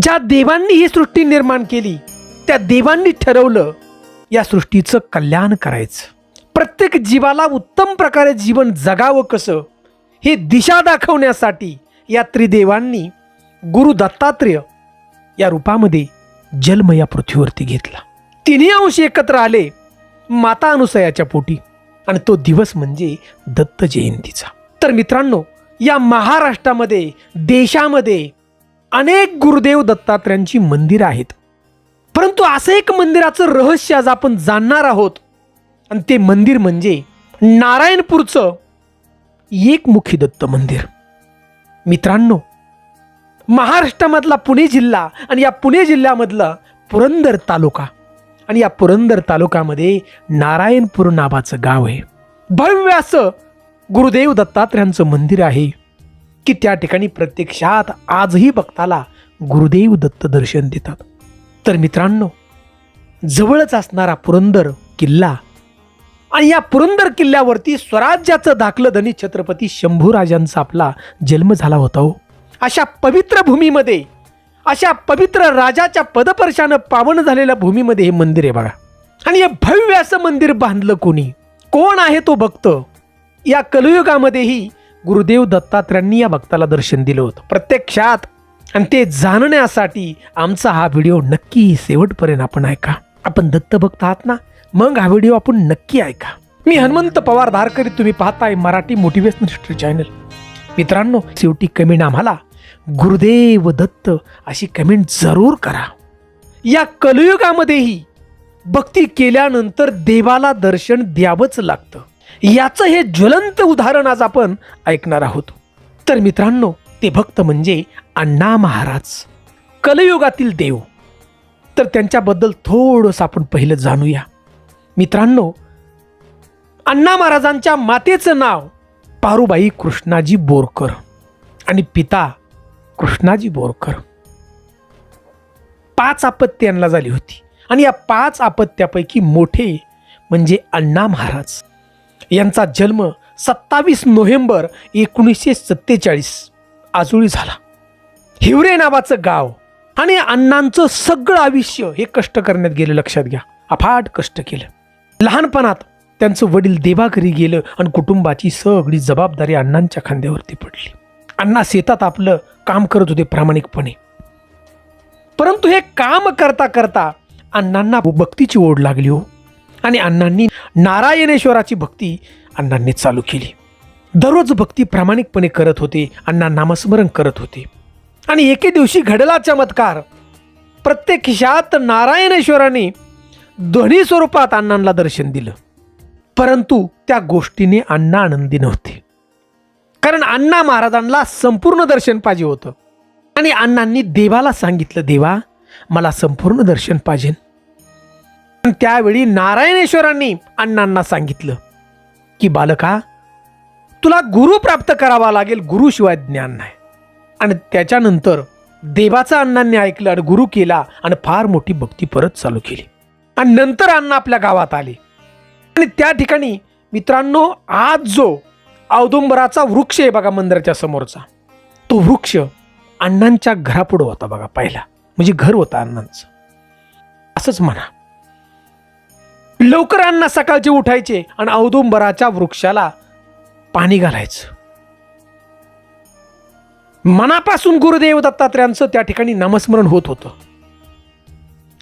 ज्या देवांनी ही सृष्टी निर्माण केली त्या देवांनी ठरवलं या सृष्टीचं कल्याण करायचं. प्रत्येक जीवाला उत्तम प्रकारे जीवन जगावं कसं हे दिशा दाखवण्यासाठी या त्रिदेवांनी गुरु दत्तात्रेय या रूपामध्ये जन्म या पृथ्वीवरती घेतला. तिन्ही अंश एकत्र आले माता अनुसयाच्या पोटी आणि तो दिवस म्हणजे दत्त जयंतीचा. तर मित्रांनो या महाराष्ट्रामध्ये देशामध्ये अनेक गुरुदेव दत्तात्रयांची मंदिरं आहेत. परंतु असं एक मंदिराचं रहस्य आज आपण जाणणार आहोत. आणि ते मंदिर म्हणजे नारायणपूरचं एकमुखी दत्त मंदिर. मित्रांनो महाराष्ट्रामधला पुणे जिल्हा आणि या पुणे जिल्ह्यामधला पुरंदर तालुका आणि या पुरंदर तालुक्यामध्ये नारायणपूर नावाचं गाव आहे. भव्य असं गुरुदेव दत्तात्रयांचं मंदिर आहे. की त्या ठिकाणी प्रत्यक्षात आजही भक्ताला गुरुदेव दत्त दर्शन देतात. तर मित्रांनो जवळच असणारा पुरंदर किल्ला आणि या पुरंदर किल्ल्यावरती स्वराज्याचं दाखलं धनी छत्रपती शंभूराजांचा आपला जन्म झाला होता हो. अशा पवित्र भूमीमध्ये अशा पवित्र राजाच्या पदपर्शानं पावन झालेल्या भूमीमध्ये हे मंदिर आहे बघा. आणि हे भव्य असं मंदिर बांधलं कोणी? कोण आहे तो भक्त? या कलयुगामध्येही गुरुदेव दत्तात्रयांनी या भक्ताला दर्शन दिलं होतं. प्रत्यक्षात आणि ते जाणण्यासाठी आमचा हा व्हिडिओ नक्की शेवटपर्यंत आपण ऐका. आपण दत्त भक्त आहात ना मग हा व्हिडिओ आपण नक्की ऐका. मी हनुमंत पवार धारकरी तुम्ही पाहताय मराठी मोटिवेशनल हिस्ट्री चॅनल. मित्रांनो शेवटी कमेंट आम्हाला. गुरुदेव दत्त अशी कमेंट जरूर करा. या कलयुगामध्येही भक्ती केल्यानंतर देवाला दर्शन द्यावंच लागतं. याचं हे ज्वलंत उदाहरण आज आपण ऐकणार आहोत. तर मित्रांनो ते भक्त म्हणजे अण्णा महाराज कलयुगातील देव. तर त्यांच्याबद्दल थोडंसं आपण पहिलं जाणूया. मित्रांनो अण्णा महाराजांच्या मातेचं नाव पारुबाई कृष्णाजी बोरकर आणि पिता कृष्णाजी बोरकर. पाच आपत्ती यांना झाली होती. आणि या पाच आपत्त्यापैकी मोठे म्हणजे अण्णा महाराज. यांचा जन्म सत्तावीस नोव्हेंबर एकोणीसशे सत्तेचाळीस आजुळी झाला. हिवरे नावाचं गाव आणि अण्णांचं सगळं आयुष्य हे कष्ट करण्यात गेलं लक्षात घ्या. अफाट कष्ट केलं. लहानपणात त्यांचं वडील देवाघरी गेलं आणि कुटुंबाची सगळी जबाबदारी अण्णांच्या खांद्यावरती पडली. अण्णा शेतात आपलं काम करत होते प्रामाणिकपणे. परंतु हे काम करता करता अण्णांना भक्तीची ओढ लागली हो. आणि अण्णांनी नारायणेश्वराची भक्ती अण्णांनी चालू केली. दररोज भक्ती प्रामाणिकपणे करत होते अण्णा नामस्मरण करत होते. आणि एके दिवशी घडला चमत्कार प्रत्येक खिशात नारायणेश्वराने ध्वनी स्वरूपात अण्णांना दर्शन दिलं. परंतु त्या गोष्टीने अण्णा आनंदी नव्हते. कारण अण्णा महाराजांना संपूर्ण दर्शन पाहिजे होतं. आणि अण्णांनी देवाला सांगितलं देवा मला संपूर्ण दर्शन पाहिजे. त्यावेळी नारायणेश्वरांनी अण्णांना सांगितलं की बालका तुला गुरु प्राप्त करावा लागेल गुरुशिवाय ज्ञान नाही. आणि त्याच्यानंतर देवाचा अण्णांनी ऐकलं आणि गुरु केला आणि फार मोठी भक्ती परत चालू केली. आणि नंतर अण्णा आपल्या गावात आले. आणि त्या ठिकाणी मित्रांनो आज जो औदुंबराचा वृक्ष आहे बघा मंदिराच्या समोरचा तो वृक्ष अण्णांच्या घरापुढं होता बघा पहिला. म्हणजे घर होता अण्णांचं. असंच म्हणा. लवकर अण्णा सकाळचे उठायचे आणि औदुंबराच्या वृक्षाला पाणी घालायचं. मनापासून गुरुदेव दत्तात्रयांचं त्या ठिकाणी नामस्मरण होत होतं.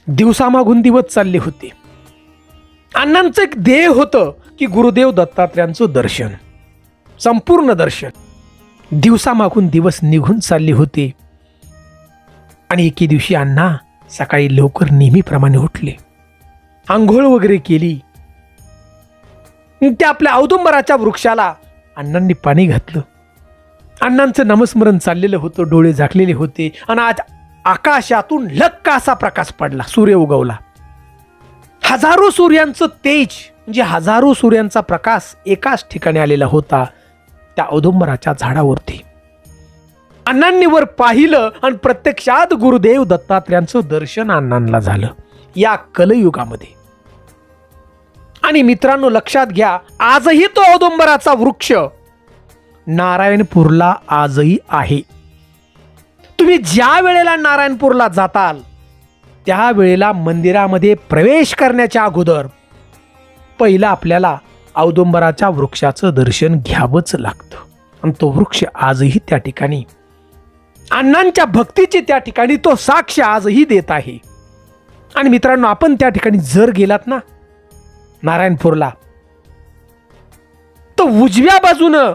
दिवसामागून दिवस चालले होते. अण्णांचं एक ध्येय होतं की गुरुदेव दत्तात्रयांचं दर्शन संपूर्ण दर्शन. दिवसामागून दिवस निघून चालले होते. आणि एके दिवशी अण्णा सकाळी लवकर नेहमीप्रमाणे उठले. आंघोळ वगैरे केली. त्या आपल्या औदुंबराच्या वृक्षाला अण्णांनी पाणी घातलं. अण्णांचं नामस्मरण चाललेलं होतं डोळे झाकलेले होते आणि आज आकाशातून लक्का असा प्रकाश पडला सूर्य उगवला. हजारो सूर्यांचं तेज म्हणजे हजारो सूर्यांचा प्रकाश एकाच ठिकाणी आलेला होता त्या औदुंबराच्या झाडावरती. अण्णांनी वर पाहिलं आणि प्रत्यक्षात गुरुदेव दत्तात्रयांचं दर्शन अण्णांना झालं या कलयुगामध्ये. आणि मित्रांनो लक्षात घ्या आजही तो औदुंबराचा वृक्ष नारायणपूरला आजही आहे. तुम्ही ज्या वेळेला नारायणपूरला जाताल त्या वेळेला मंदिरामध्ये प्रवेश करण्याच्या अगोदर पहिलं आपल्याला औदुंबराच्या वृक्षाचं दर्शन घ्यावंच लागतं. आणि तो वृक्ष आजही त्या ठिकाणी अण्णांच्या भक्तीची त्या ठिकाणी तो साक्ष आजही देत आहे. आणि मित्रांनो आपण त्या ठिकाणी जर गेलात ना नारायणपूरला. तर उजव्या बाजूनं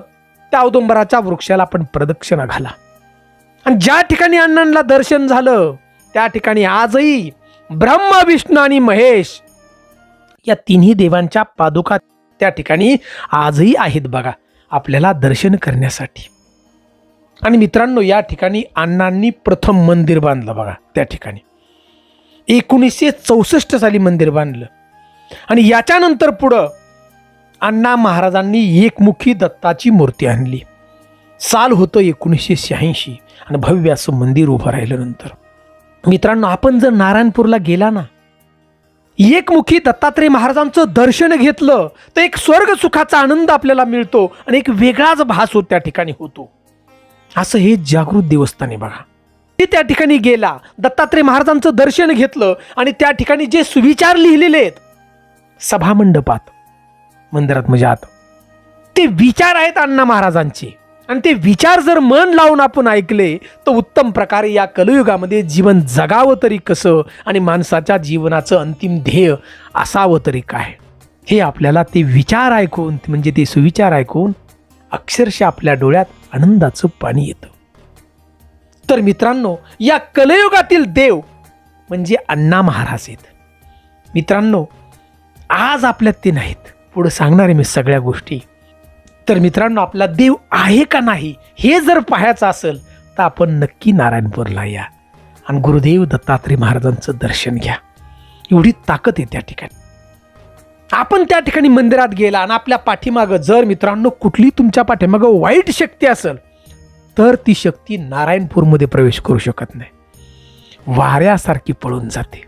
त्या औदुंबराच्या वृक्षाला आपण प्रदक्षिणा घाला. आणि ज्या ठिकाणी अण्णांना दर्शन झालं त्या ठिकाणी आजही ब्रह्मा विष्णू आणि महेश या तिन्ही देवांच्या पादुका त्या ठिकाणी आजही आहेत बघा आपल्याला दर्शन करण्यासाठी. आणि मित्रांनो या ठिकाणी अण्णांनी प्रथम मंदिर बांधलं बघा त्या ठिकाणी. एकोणीसशे चौसष्ट साली मंदिर बांधलं. आणि याच्यानंतर पुढं अण्णा महाराजांनी एकमुखी दत्ताची मूर्ती आणली. साल होतं एकोणीसशे शहाऐंशी आणि भव्य असं मंदिर उभं राहिलं नंतर. मित्रांनो आपण जर नारायणपूरला गेला ना एकमुखी दत्तात्रय महाराजांचं दर्शन घेतलं तर एक स्वर्ग सुखाचा आनंद आपल्याला मिळतो आणि एक वेगळाच भास होत त्या ठिकाणी होतो. असं हे जागृत देवस्थान आहे बघा. ते त्या ठिकाणी गेला दत्तात्रय महाराजांचं दर्शन घेतलं आणि त्या ठिकाणी जे सुविचार लिहिलेले आहेत सभामंडपात मंदिरात म्हणजे आत. ते विचार आहेत अण्णा महाराजांचे. आणि ते विचार जर मन लावून आपण ऐकले तर उत्तम प्रकारे या कलयुगामध्ये जीवन जगावं तरी कसं आणि माणसाच्या जीवनाचं अंतिम ध्येय असावं तरी काय? हे आपल्याला ते विचार ऐकून म्हणजे ते सुविचार ऐकून अक्षरशः आपल्या डोळ्यात आनंदाचं पाणी येतं. तर मित्रांनो या कलयुगातील देव म्हणजे अण्णा महाराज आहेत. मित्रांनो आज आपल्यात ते नाहीत. पुढं सांगणार आहे मी सगळ्या गोष्टी. तर मित्रांनो आपला देव आहे का नाही हे जर पाहायचं असेल तर आपण नक्की नारायणपूरला या. आणि गुरुदेव दत्तात्रय महाराजांचं दर्शन घ्या. एवढी ताकद आहे त्या ठिकाणी. आपण त्या ठिकाणी मंदिरात गेला आणि आपल्या पाठीमागं जर मित्रांनो कुठली तुमच्या पाठीमागं वाईट शक्ती असेल तर ती शक्ती नारायणपूरमध्ये प्रवेश करू शकत नाही. वाऱ्यासारखी पळून जाते.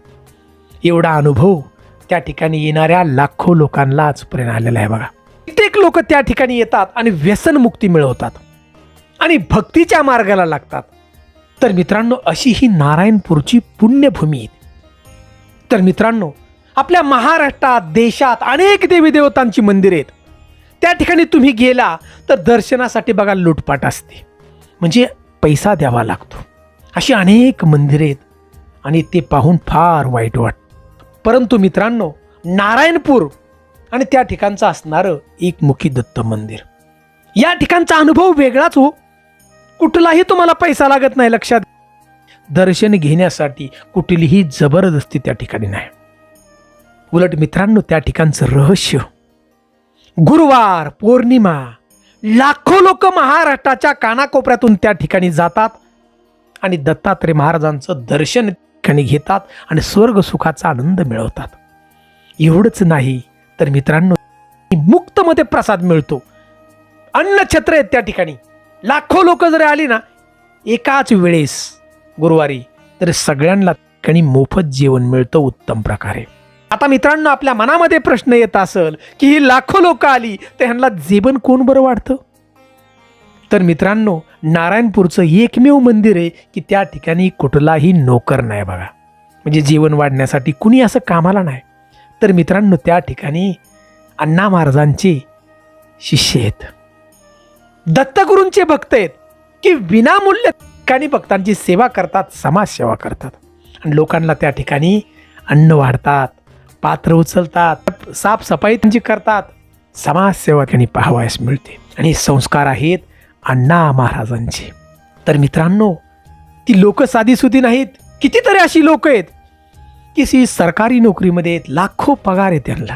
एवढा अनुभव त्या ठिकाणी येणाऱ्या लाखो लोकांना आजपर्यंत आलेला आहे बघा. कित्येक लोक त्या ठिकाणी येतात आणि व्यसनमुक्ती मिळवतात आणि भक्तीच्या मार्गाला लागतात. तर मित्रांनो अशी ही नारायणपूरची पुण्यभूमी आहे. तर मित्रांनो आपल्या महाराष्ट्रात देशात अनेक देवी देवतांची मंदिरे आहेत. त्या ठिकाणी तुम्ही गेला तर दर्शनासाठी बघा लुटपाट असते. म्हणजे पैसा द्यावा लागतो. अशी अनेक मंदिरे आहेत आणि ते पाहून फार वाईट वाटतं. परंतु मित्रांनो नारायणपूर आणि त्या ठिकाणचं असणारं एकमुखी दत्त मंदिर. या ठिकाणचा अनुभव वेगळाच हो. कुठलाही तुम्हाला पैसा लागत नाही लक्षात. दर्शन घेण्यासाठी कुठलीही जबरदस्ती त्या ठिकाणी नाही. उलट मित्रांनो त्या ठिकाणचं रहस्य. गुरुवार पौर्णिमा लाखो लोक महाराष्ट्राच्या कानाकोपऱ्यातून त्या ठिकाणी जातात आणि दत्तात्रय महाराजांचं दर्शन ठिकाणी घेतात आणि स्वर्ग सुखाचा आनंद मिळवतात. एवढंच नाही तर मित्रांनो मुक्तमध्ये प्रसाद मिळतो. अन्नछत्र आहेत त्या ठिकाणी. लाखो लोक जर आली ना एकाच वेळेस गुरुवारी तर सगळ्यांना ठिकाणी मोफत जेवण मिळतं उत्तम प्रकारे. आता मित्रांनो आपल्या मनामध्ये प्रश्न येत असेल की ही लाखो लोक आली तर ह्यांना जेवण कोण बरं वाढतं? तर मित्रांनो नारायणपूरचं एकमेव मंदिर आहे की त्या ठिकाणी कुठलाही नोकर नाही बघा. म्हणजे जीवन वाढण्यासाठी कुणी असं कामाला नाही. तर मित्रांनो त्या ठिकाणी अण्णा महाराजांचे शिष्य आहेत. दत्तगुरूंचे भक्त आहेत की विनामूल्य ठिकाणी भक्तांची सेवा करतात समाजसेवा करतात. आणि लोकांना त्या ठिकाणी अन्न वाढतात पात्र उचलतात साफसफाई त्यांची करतात. समाजसेवा त्यांनी पाहावयास मिळते. आणि संस्कार आहेत अण्णा महाराजांचे. तर मित्रांनो ती लोक साधीसुधी नाहीत कितीतरी अशी लोक आहेत. की सी सरकारी नोकरीमध्ये आहेत लाखो पगार आहे त्यांना.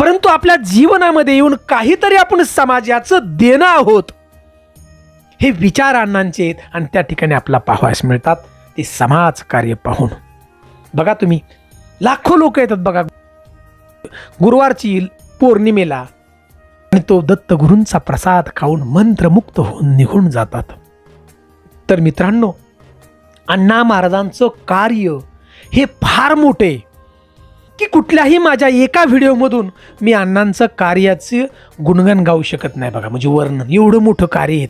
परंतु आपल्या जीवनामध्ये येऊन काहीतरी आपण समाजाचं देणं आहोत. हे विचार अण्णांचे आहेत आणि त्या ठिकाणी आपला पाहावयास मिळतात. ते समाज कार्य पाहून. बघा तुम्ही लाखो लोक येतात बघा. गुरुवारची पौर्णिमेला आणि तो दत्तगुरूंचा प्रसाद खाऊन मंत्रमुक्त होऊन निघून जातात. तर मित्रांनो अण्णा महाराजांचं कार्य हे फार मोठे की कुठल्याही माझ्या एका व्हिडिओमधून मी अण्णांचं कार्याचं गुणगान गाऊ शकत नाही बघा. म्हणजे वर्णन एवढं मोठं कार्य आहे.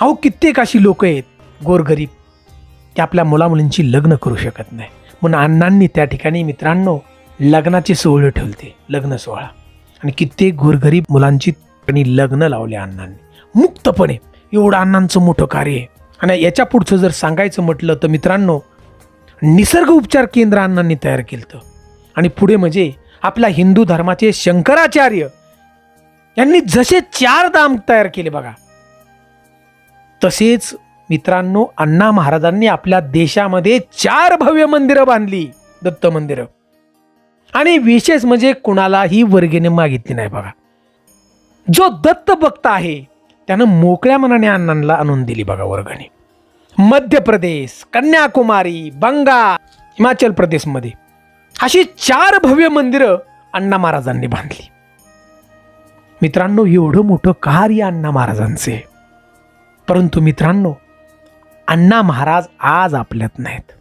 अहो कित्येक अशी लोक आहेत गोरगरीब की आपल्या मुलामुलींची लग्न करू शकत नाही. म्हणून अण्णांनी त्या ठिकाणी मित्रांनो लग्नाची सोहळे ठेवते लग्न सोहळा. आणि कित्येक गोरगरीब मुलांची त्यांनी लग्न लावले अण्णांनी. मुक्तपणे एवढं अण्णांचं मोठं कार्य आहे. आणि याच्या पुढचं जर सांगायचं म्हटलं तर मित्रांनो निसर्ग उपचार केंद्र अण्णांनी तयार केलं आणि पुढे म्हणजे आपल्या हिंदू धर्माचे शंकराचार्य यांनी जसे चार धाम तयार केले बघा. तसेच मित्रांनो अण्णा महाराजांनी आपल्या देशामध्ये चार भव्य मंदिरं बांधली. दत्त मंदिरं. आणि विशेष म्हणजे कुणालाही वर्गीने मागितली नाही बघा. जो दत्त भक्त आहे त्यानं मोकळ्या मनाने अण्णांना आणून दिली बघा वर्गाने मध्य प्रदेश कन्याकुमारी बंगाल हिमाचल प्रदेशमध्ये अशी चार भव्य मंदिरं अण्णा महाराजांनी बांधली. मित्रांनो एवढं मोठं कार्य अण्णा महाराजांचे. परंतु मित्रांनो अण्णा महाराज आज आपल्यात नाहीत.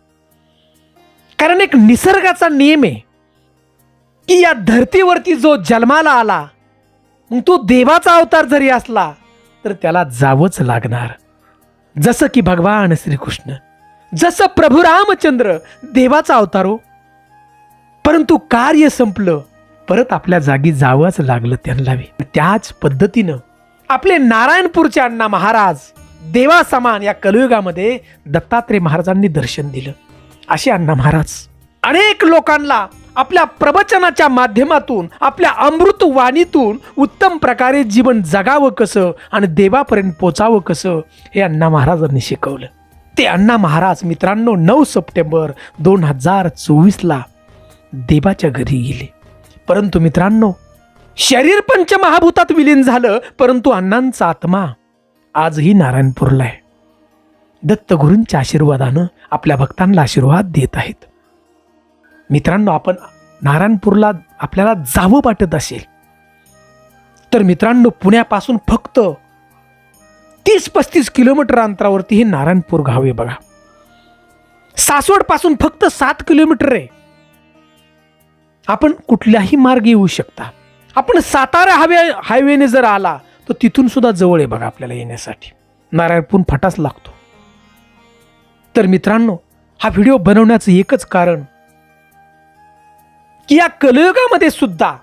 कारण एक निसर्गाचा नियम आहे. की या धर्तीवरती जो जन्माला आला मग तो देवाचा अवतार जरी असला तर त्याला जावंच लागणार. जसं की भगवान श्रीकृष्ण जसं प्रभू रामचंद्र देवाचा अवतारो हो. परंतु कार्य संपलं परत आपल्या जागी जावंच लागलं त्यांना त्याच पद्धतीनं आपले नारायणपूरचे अण्णा महाराज देवा समान या कलयुगामध्ये दत्तात्रय महाराजांनी दर्शन दिलं. असे अण्णा महाराज अनेक लोकांना आपल्या प्रवचनाच्या माध्यमातून आपल्या अमृतवाणीतून उत्तम प्रकारे जीवन जगावं कसं आणि देवापर्यंत पोचावं कसं हे अण्णा महाराजांनी शिकवलं. ते अण्णा महाराज मित्रांनो नऊ सप्टेंबर दोन हजार चोवीसला देवाच्या घरी गेले. परंतु मित्रांनो शरीर पंचमहाभूतात विलीन झालं परंतु अण्णांचा आत्मा आजही नारायणपूरला आहे. दत्तगुरूंच्या आशीर्वादानं आपल्या भक्तांना आशीर्वाद देत आहेत. मित्रांनो आपण नारायणपूरला आपल्याला जावं वाटत असेल तर मित्रांनो पुण्यापासून फक्त तीस पस्तीस किलोमीटर अंतरावरती हे नारायणपूर गाव आहे बघा. सासवडपासून फक्त सात किलोमीटर आहे. आपण कुठल्याही मार्गे येऊ शकता. आपण सातारा हायवे हायवेने जर आला तर तिथून सुद्धा जवळ आहे बघा आपल्याला येण्यासाठी. नारायणपूर फटाच लागतो. तर मित्रांनो हा व्हिडिओ बनवण्याचं एकच कारण की या कलयुगामध्ये सुद्धा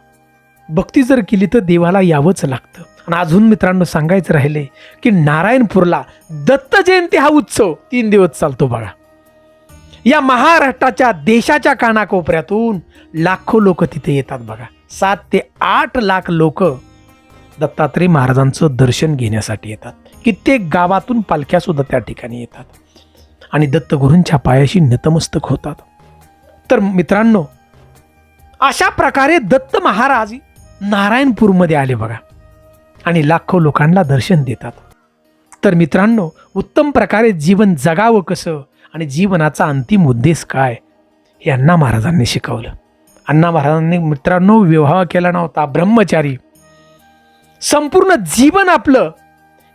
भक्ती जर केली तर देवाला यावंच लागतं. आणि अजून मित्रांनो सांगायचं राहिले की नारायणपूरला दत्त जयंती हा उत्सव तीन दिवस चालतो बघा या महाराष्ट्राच्या देशाच्या कानाकोपऱ्यातून लाखो लोक तिथे येतात बघा. सात ते आठ लाख लोक दत्तात्रय महाराजांचं दर्शन घेण्यासाठी येतात. कित्येक गावातून पालख्या सुद्धा त्या ठिकाणी येतात. आणि दत्तगुरूंच्या पायाशी नतमस्तक होतात. तर मित्रांनो अशा प्रकारे दत्त महाराज नारायणपूरमध्ये आले बघा. आणि लाखो लोकांना दर्शन देतात. तर मित्रांनो उत्तम प्रकारे जीवन जगावं कसं आणि जीवनाचा अंतिम उद्देश काय हे अण्णा महाराजांनी शिकवलं. अण्णा महाराजांनी मित्रांनो विवाह केला नव्हता ब्रह्मचारी. संपूर्ण जीवन आपलं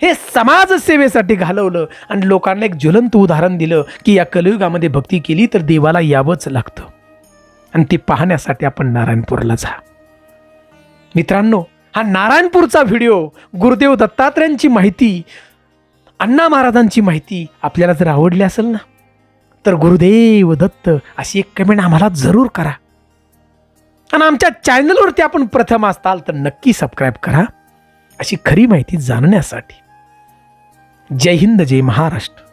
हे समाजसेवेसाठी घालवलं आणि लोकांना एक ज्वलंत उदाहरण दिलं की या कलियुगामध्ये भक्ती केली तर देवाला यावंच लागतं. आणि ती पाहण्यासाठी आपण नारायणपूरला जा. मित्रांनो हा नारायणपूरचा व्हिडिओ गुरुदेव दत्तात्रयांची माहिती अण्णा महाराजांची माहिती आपल्याला जर आवडली असेल ना तर गुरुदेव दत्त अशी एक कमेंट आम्हाला जरूर करा. आणि आमच्या चॅनलवरती आपण प्रथम असताल तर नक्की सबस्क्राईब करा अशी खरी माहिती जाणण्यासाठी. जय हिंद जय महाराष्ट्र.